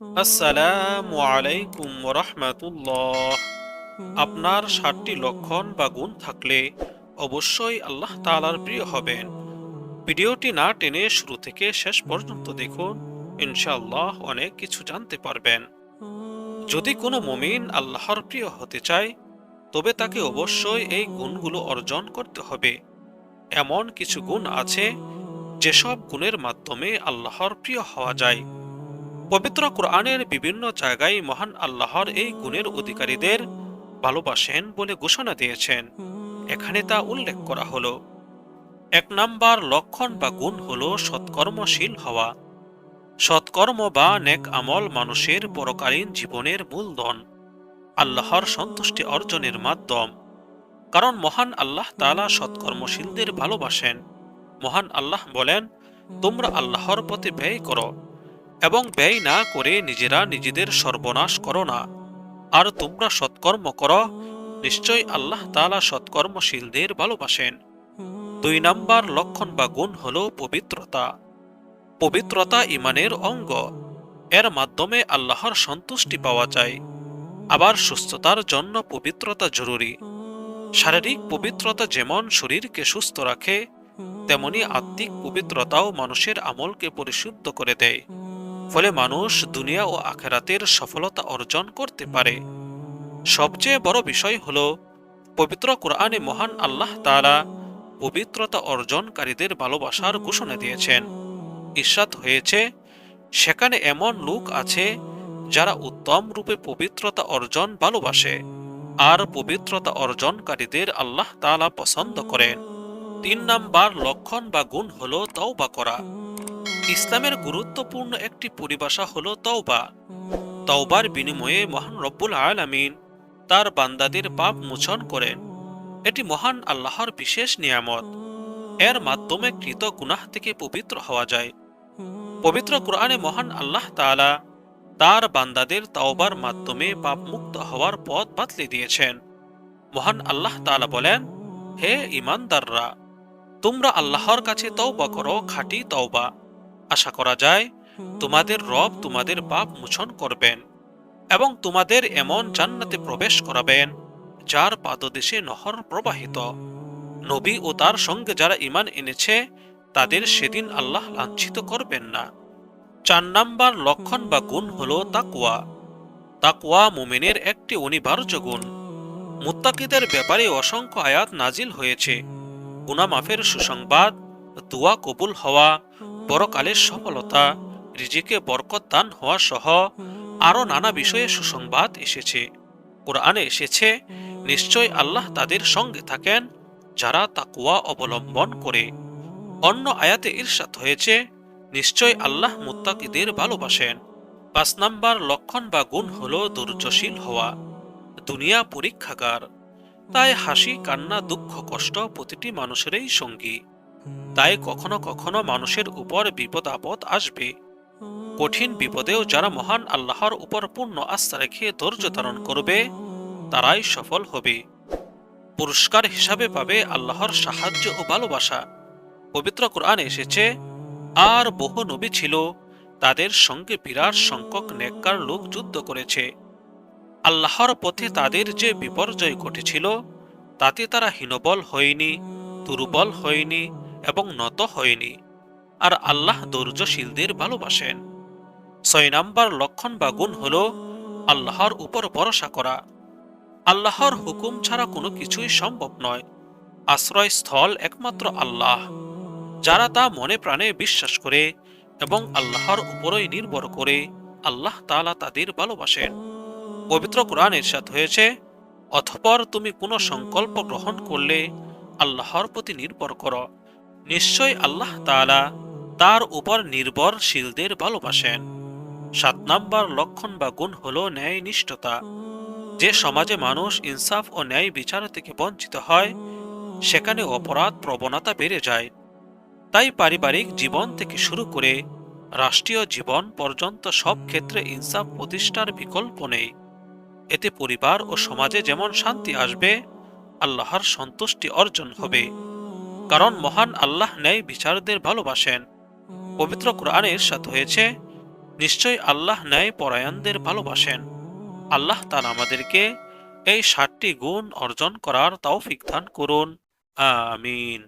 আসসালামু আলাইকুম রহমাতুল্লাহ। আপনার ষাটটি লক্ষণ বা গুণ থাকলে অবশ্যই আল্লাহ তাআলার প্রিয় হবেন। ভিডিওটি না টেনে শুরু থেকে শেষ পর্যন্ত দেখুন, ইনশাআল্লাহ অনেক কিছু জানতে পারবেন। যদি কোনো মমিন আল্লাহর প্রিয় হতে চায়, তবে তাকে অবশ্যই এই গুণগুলো অর্জন করতে হবে। এমন কিছু গুণ আছে, যেসব গুণের মাধ্যমে আল্লাহর প্রিয় হওয়া যায়। পবিত্র কোরআনের বিভিন্ন জায়গায় মহান আল্লাহর এই গুণের অধিকারীদের ভালোবাসেন বলে ঘোষণা দিয়েছেন। এখানে তা উল্লেখ করা হলো, এক নাম্বার লক্ষণ বা গুণ হল সৎকর্মশীল হওয়া। সৎকর্ম বা নেক আমল মানুষের পরকালীন জীবনের মূলধন, আল্লাহর সন্তুষ্টি অর্জনের মাধ্যম। কারণ মহান আল্লাহ তালা সৎকর্মশীলদের ভালোবাসেন। মহান আল্লাহ বলেন, তোমরা আল্লাহর পথে ব্যয় করো এবং ব্যয় না করে নিজেরা নিজেদের সর্বনাশ করো না। আর তোমরা সৎকর্ম কর, নিশ্চয় আল্লাহ তালা সৎকর্মশীলদের ভালোবাসেন। দুই নাম্বার লক্ষণ বা গুণ হল পবিত্রতা। পবিত্রতা ইমানের অঙ্গ। এর মাধ্যমে আল্লাহর সন্তুষ্টি পাওয়া যায়। আবার সুস্থতার জন্য পবিত্রতা জরুরি। শারীরিক পবিত্রতা যেমন শরীরকে সুস্থ রাখে, তেমনি আত্মিক পবিত্রতাও মানুষের আমলকে পরিশুদ্ধ করে দেয়। ফলে মানুষ দুনিয়া ও আখেরাতের সফলতা অর্জন করতে পারে। সবচেয়ে বড় বিষয় হল, পবিত্র কোরআনে মহান আল্লাহ তারা পবিত্রতা অর্জনকারীদের ভালোবাসার ঘোষণা দিয়েছেন। ঈর্ষাদ হয়েছে, সেখানে এমন লোক আছে যারা উত্তম রূপে পবিত্রতা অর্জন ভালোবাসে আর পবিত্রতা অর্জনকারীদের আল্লাহ তালা পছন্দ করেন। তিন নাম্বার লক্ষণ বা গুণ হল তওবা করা। ইসলামের গুরুত্বপূর্ণ একটি পরিভাষা হল তওবা। তওবার বিনিময়ে মহান রব্বুল আলামিন তার বান্দাদের পাপ মোচন করেন। এটি মহান আল্লাহর বিশেষ নিয়ামত। এর মাধ্যমে কৃত গুনাহ থেকে পবিত্র হওয়া যায়। পবিত্র কোরআনে মহান আল্লাহ তাআলা তার বান্দাদের তাওবার মাধ্যমে পাপমুক্ত হওয়ার পথ বাতলে দিয়েছেন। মহান আল্লাহ তাআলা বলেন, হে ইমানদাররা তোমরা আল্লাহর কাছে তওবা করো, খাঁটি তওবা। আশা করা যায়, তোমাদের রব তোমাদের পাপ মোচন করবেন এবং তোমাদের এমন জান্নাতে প্রবেশ করাবেন, যার পাদদেশে নহর প্রবাহিত। নবী ও তার সঙ্গে যারা ইমান এনেছে, তাদের সেদিন আল্লাহ লাঞ্ছিত করবেন না। চার নাম্বার লক্ষণ বা গুণ হল তাকুয়া তাকুয়া মুমিনের একটি অনিবার্য গুণ। মুত্তাকিদের ব্যাপারে অসংখ্য আয়াত নাজিল হয়েছে। গুনা মাফের সুসংবাদ, দোয়া কবুল হওয়া পরকালের সফলতা, রিজিকে বরকত দান হওয়া সহ আরও নানা বিষয়ে সুসংবাদ এসেছে। কোরআনে এসেছে, নিশ্চয় আল্লাহ তাদের সঙ্গে থাকেন যারা তাকুয়া অবলম্বন করে। অন্য আয়াতে ঈর্ষাদ হয়েছে, নিশ্চয় আল্লাহ মুত্তাকিদের ভালোবাসেন। পাঁচ নাম্বার লক্ষণ বা গুণ হল ধৈর্যশীল হওয়া। দুনিয়া পরীক্ষাগার, তাই হাসি, কান্না, দুঃখ, কষ্ট প্রতিটি মানুষেরই সঙ্গী। তাই কখনো কখনো মানুষের উপর বিপদ আপদ আসবে। কঠিন বিপদেও যারা মহান আল্লাহর উপর পূর্ণ আস্থা রেখে ধৈর্য ধারণ করবে, তারাই সফল হবে। পুরস্কার হিসাবে পাবে আল্লাহর সাহায্য ও ভালোবাসা। পবিত্র কোরআনে এসেছে, আর বহু নবী ছিল, তাদের সঙ্গে বিরাট সংখ্যক নেককার লোক যুদ্ধ করেছে। আল্লাহর পথে তাদের যে বিপর্যয় ঘটেছিল, তাতে তারা হীনবল হয়নি, দুর্বল হয়নি এবং নত হয়নি, আর আল্লাহ ধৈর্যশীলদের ভালোবাসেন। ছয় নাম্বার লক্ষণ বা গুণ হল আল্লাহর উপর ভরসা করা। আল্লাহর হুকুম ছাড়া কোনো কিছুই সম্ভব নয়। আশ্রয়স্থল একমাত্র আল্লাহ, যারা তা মনে প্রাণে বিশ্বাস করে এবং আল্লাহর উপরই নির্ভর করে। আল্লাহ তাআলা তাদের ভালোবাসেন। পবিত্র কোরআন ইরশাদ হয়েছে, অথপর তুমি কোনো সংকল্প গ্রহণ করলে আল্লাহর প্রতি নির্ভর করো। নিশ্চয় আল্লাহ তাআলা তার উপর নির্ভরশীলদের ভালোবাসেন। সাত নম্বর লক্ষণ বা গুণ হল ন্যায়নিষ্ঠতা। যে সমাজে মানুষ ইনসাফ ও ন্যায় বিচার থেকে বঞ্চিত হয়, সেখানে অপরাধ প্রবণতা বেড়ে যায়। তাই পারিবারিক জীবন থেকে শুরু করে রাষ্ট্রীয় জীবন পর্যন্ত সব ক্ষেত্রে ইনসাফ প্রতিষ্ঠার বিকল্প নেই। এতে পরিবার ও সমাজে যেমন শান্তি আসবে, আল্লাহর সন্তুষ্টি অর্জন হবে। কারণ মহান আল্লাহ ন্যায় বিচারদের ভালোবাসেন। পবিত্র কোরআনের সাথে হয়েছে, নিশ্চয় আল্লাহ ন্যায় পরায়ণদের ভালোবাসেন। আল্লাহ তার আমাদেরকে এই ষাটটি গুণ অর্জন করার তাও দান করুন। আমিন।